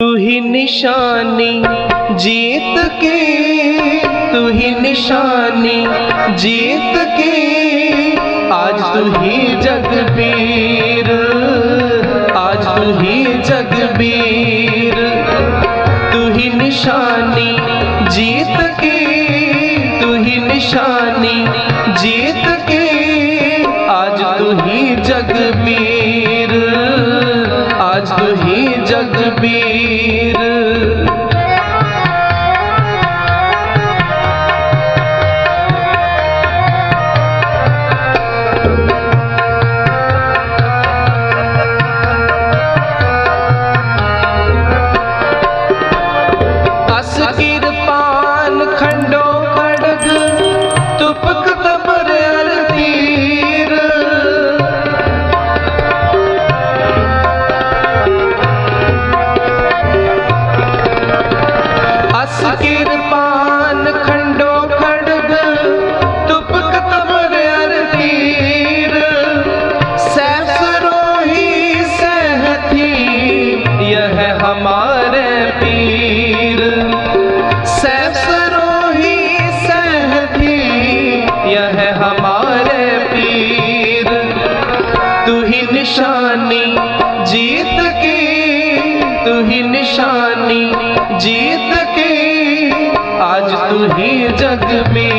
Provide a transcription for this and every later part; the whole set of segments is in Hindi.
तू ही निशानी जीत के, तू ही निशानी जीत के। आज तू ही जगबीर, आज तू ही जगबीर। तू ही निशानी जीत के, तू ही निशानी जीत के। आज तू ही जगबीर। ही निशानी जीत के तू ही निशानी जीत के आज तू ही जगबीर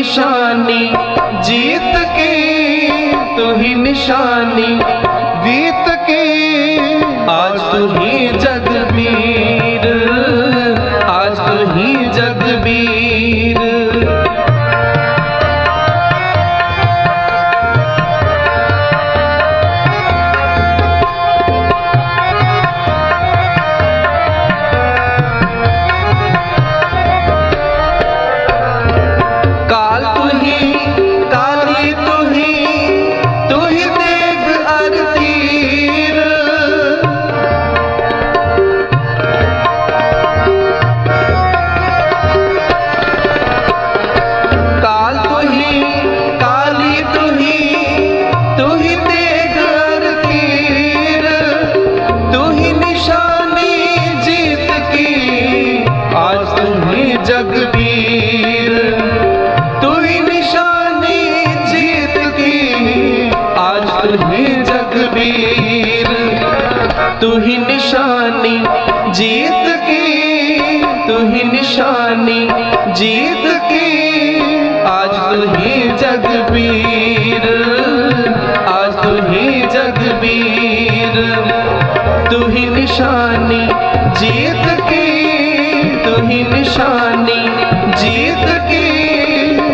निशानी जीत के तू ही निशानी जीत के आज तू ही जगबीर तू ही निशानी, जीत की, तू ही निशानी, जीत की। आज तू ही जगबीर, आज तू ही जगबीर। तू ही निशानी, जीत की, तू ही निशानी, जीत की।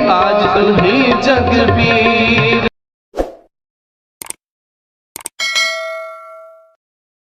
आज तू ही जगबीर।